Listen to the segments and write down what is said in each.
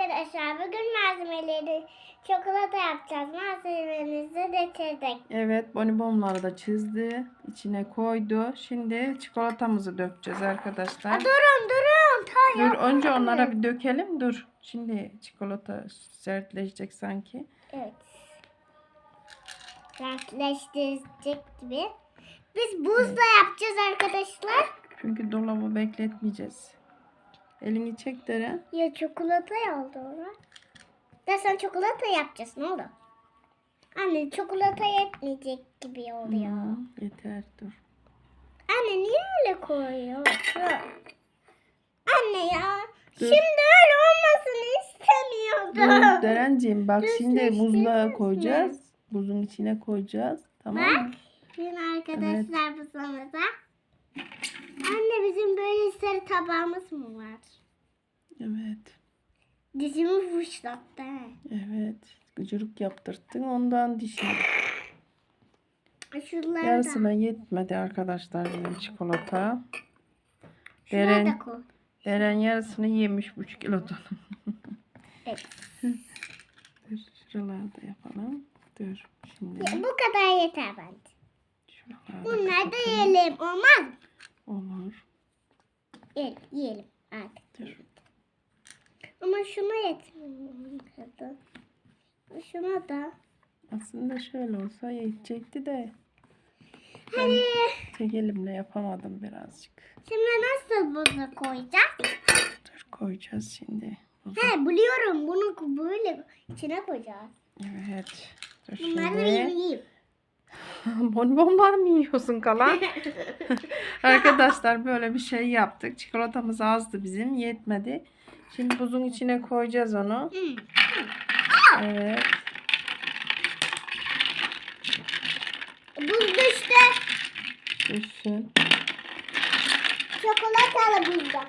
arkadaşlar bugün malzemeleri çikolata yapacağız. Malzememizi getirdik. Evet bonibonları da çizdi. içine koydu. Şimdi çikolatamızı dökeceğiz arkadaşlar. Aa, durun durun. Ta Dur önce onlara bir dökelim. Dur. Şimdi çikolata sertleşecek sanki. Evet. Sertleştirecek gibi. Biz buzla yapacağız arkadaşlar. Çünkü dolabı bekletmeyeceğiz. Elini çek Deren. Ya çikolata oldu ona. Ya sen çikolata yapacağız ne oldu? Anne çikolata yetmeyecek gibi oluyor. Hı, yeter dur. Anne niye öyle koyuyorsun? Anne ya. Dur. Şimdi öyle olmasını istemiyordum. Dur Derenciğim bak şimdi Düzleştirdiniz buzluğa mi? koyacağız. Buzun içine koyacağız. Tamam Bak. mı? Şimdi arkadaşlar bu sonunda. Anne bizim böyle sarı tabağımız mı var? Evet. Dizimi fışlattı. Evet. Gıcırık yaptırttın ondan dişin. Şunları Yarısına da. yetmedi arkadaşlar bizim çikolata. Şunları Deren, da koy. Deren yarısını yemiş buçuk kilodan. Evet. Dur şuralarda yapalım. Dur şimdi. Ya, bu kadar yeter bence. Şuralarda Bunları da yiyelim. Olmaz mı? Olur. Yiyelim, yiyelim artık. Dur. Ama şuna yetmiyor. Şuna da. Aslında şöyle olsa yetecekti de Hadi. tek elimle yapamadım birazcık. Şimdi nasıl buzu koyacağız? Dur koyacağız şimdi. Buzu. He biliyorum. Bunu böyle içine koyacağız. Evet. Dur Bunları şimdi. yiyeyim. Bonbonlar mı yiyorsun kalan? Arkadaşlar böyle bir şey yaptık. Çikolatamız azdı bizim. Yetmedi. Şimdi buzun içine koyacağız onu. Evet. Buz düştü. Düşsün. Çikolatalı buzda.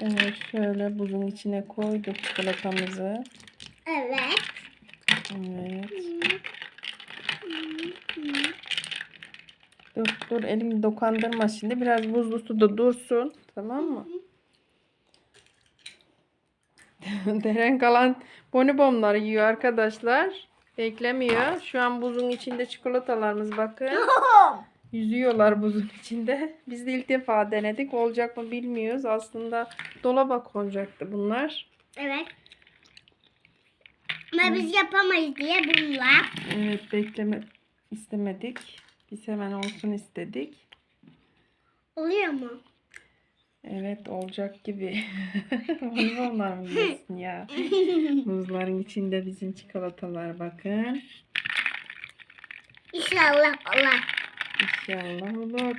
Evet şöyle buzun içine koyduk çikolatamızı. Evet. Evet. Dur dur elimi dokandırma şimdi. Biraz buzlu suda dursun. Tamam mı? Deren kalan bonibonları yiyor arkadaşlar. Beklemiyor. Şu an buzun içinde çikolatalarımız bakın. Yüzüyorlar buzun içinde. Biz de ilk defa denedik. Olacak mı bilmiyoruz. Aslında dolaba konacaktı bunlar. evet. Ama biz yapamayız diye bununla. Evet bekleme istemedik. Biz hemen olsun istedik. Oluyor mu? Evet olacak gibi. Bonibonlar mı yiyorsun ya? Buzların içinde bizim çikolatalar bakın. İnşallah Allah. İnşallah olur.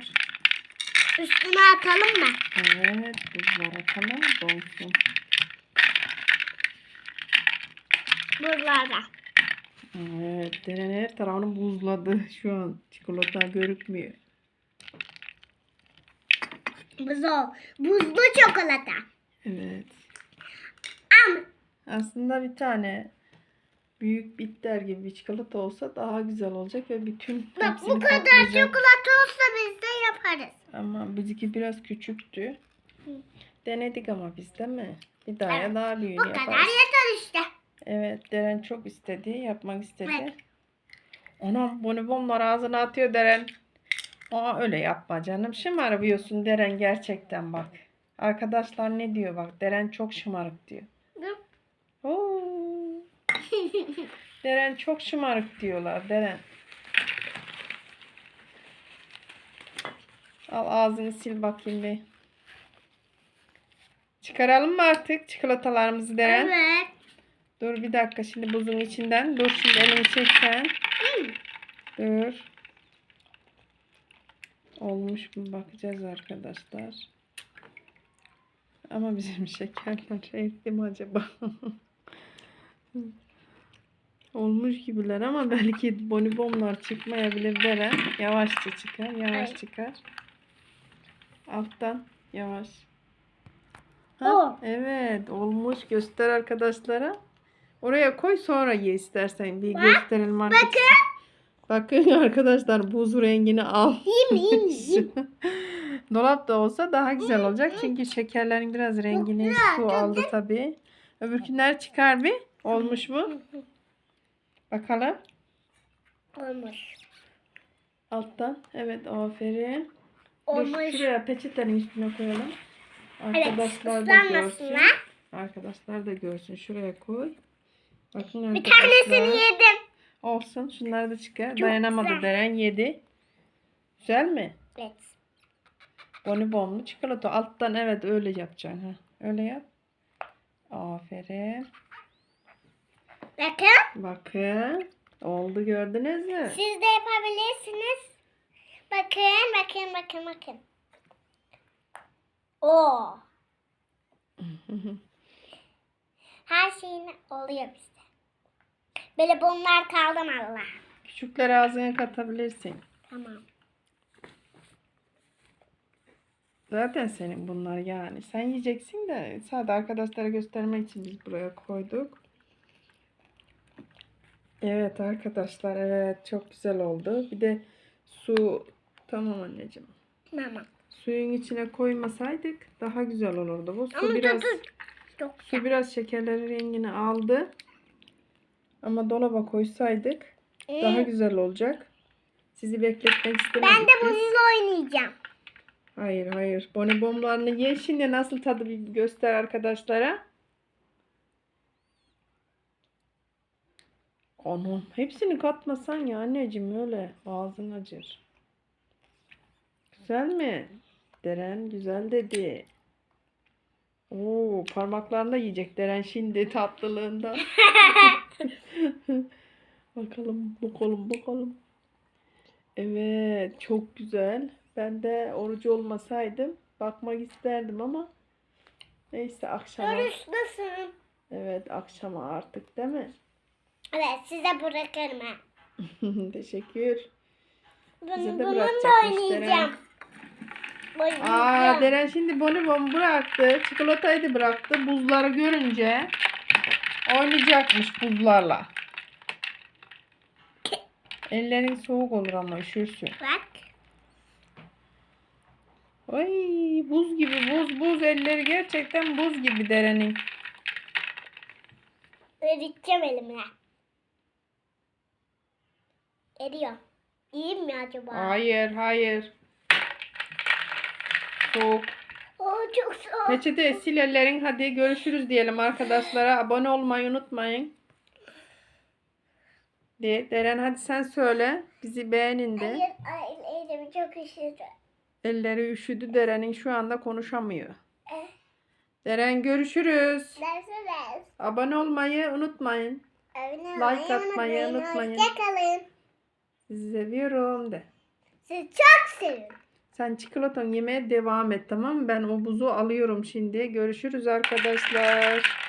Üstüne atalım mı? Evet buzlar atalım donsun. Buralarda. Evet Deren her tarafını buzladı şu an. Çikolata görükmüyor. Buz o. Buzlu çikolata. Evet. Ama Aslında bir tane büyük bitter gibi bir çikolata olsa daha güzel olacak ve bütün bak bu kadar kaplayacak. çikolata olsa biz de yaparız. Ama bizimki biraz küçüktü. Hı. Denedik ama biz değil mi? Bir daha Evet. daha büyüğünü Bu kadar yaparız. yeter işte. Evet Deren çok istedi. Yapmak istedi. Evet. Anam bonibonlar ağzına atıyor Deren. Aa öyle yapma canım. Şımarıyorsun Deren gerçekten bak. Arkadaşlar ne diyor bak. Deren çok şımarık diyor. Oo. Deren çok şımarık diyorlar Deren. Al ağzını sil bakayım bir. Çıkaralım mı artık çikolatalarımızı Deren? Evet. Dur bir dakika şimdi buzun içinden. Dur şimdi elini çek sen. Dur. Olmuş mu bakacağız arkadaşlar. Ama bizim şekerler etti mi acaba? Olmuş gibiler ama belki bonibonlar çıkmayabilir Deren. Yavaşça çıkar, yavaş Ay. çıkar. Alttan yavaş. O. evet olmuş. Göster arkadaşlara. Oraya koy sonra ye istersen. Bir Bak, gösterelim arkadaşlar. Bakın arkadaşlar buz rengini al. Yiyeyim yiyeyim. Dolapta olsa daha güzel olacak. Çünkü şekerlerin biraz rengini su aldı tabii. Öbürkünler çıkar bir. Olmuş mu? Bakalım. Olmuş. Alttan. Evet aferin. Dur Olmuş. şuraya peçetenin üstüne koyalım. Evet. Arkadaşlar da görsün. Arkadaşlar da görsün. Şuraya koy. Bakın Bir arkadaşlar. tanesini yedim. Olsun. Şunları da çıkar. Çok Dayanamadı güzel. Deren yedi. Güzel mi? Evet. Bonibonlu çikolata. Alttan evet öyle yapacaksın. Ha. Öyle yap. Aferin. Bakın. Bakın. Oldu gördünüz mü? Siz de yapabilirsiniz. Bakın, bakın, bakın, bakın. Oo. Her şeyin oluyor bizde. Böyle bunlar kaldım Allah. Küçükleri ağzına katabilirsin. Tamam. Zaten senin bunlar yani. Sen yiyeceksin de sadece arkadaşlara göstermek için biz buraya koyduk. Evet arkadaşlar evet çok güzel oldu. Bir de su tamam anneciğim. Tamam. Suyun içine koymasaydık daha güzel olurdu. Bu su Ama biraz dur. Çok su biraz şekerlerin rengini aldı. Ama dolaba koysaydık daha Hmm. güzel olacak. Sizi bekletmek istemedik. Ben de bununla oynayacağım. Hayır hayır. Bonibonlarını ye. Şimdi nasıl tadı bir göster arkadaşlara. Anam hepsini katmasan ya anneciğim öyle. Ağzın acır. Güzel mi? Deren güzel dedi. Oo parmaklarında yiyecek Deren şimdi tatlılığında. bakalım bakalım bakalım. Evet çok güzel. Ben de orucu olmasaydım bakmak isterdim ama neyse akşama. Görüşmesin. Evet akşama artık değil mi? Evet size bırakırım ha. Teşekkür. Bunu, Bize de bununla bırakacakmış oynayacağım. Aa Oynayacağım. Deren şimdi bonibon bıraktı. Çikolatayı da bıraktı. Buzları görünce oynayacakmış buzlarla. Ellerin soğuk olur ama üşürsün. Bak. Ay buz gibi buz buz elleri gerçekten buz gibi Deren'in. Eriteceğim elimle. Eriyor. İyi mi acaba? Hayır hayır. Soğuk. Oo çok soğuk. Peçete sil ellerin hadi görüşürüz diyelim arkadaşlara. Abone olmayı unutmayın. De, Deren hadi sen söyle. Bizi beğenin de. Hayır, hayır, elimi çok üşüdü. Elleri üşüdü Deren'in şu anda konuşamıyor. Eh, Deren görüşürüz. Dersiniz. Abone olmayı unutmayın. Abone Like atmayı unutmayın. Hoşçakalın. Sizi seviyorum de. Sizi çok seviyorum. Sen çikolatanı yemeye devam et tamam mı? Ben o buzu alıyorum şimdi. Görüşürüz arkadaşlar.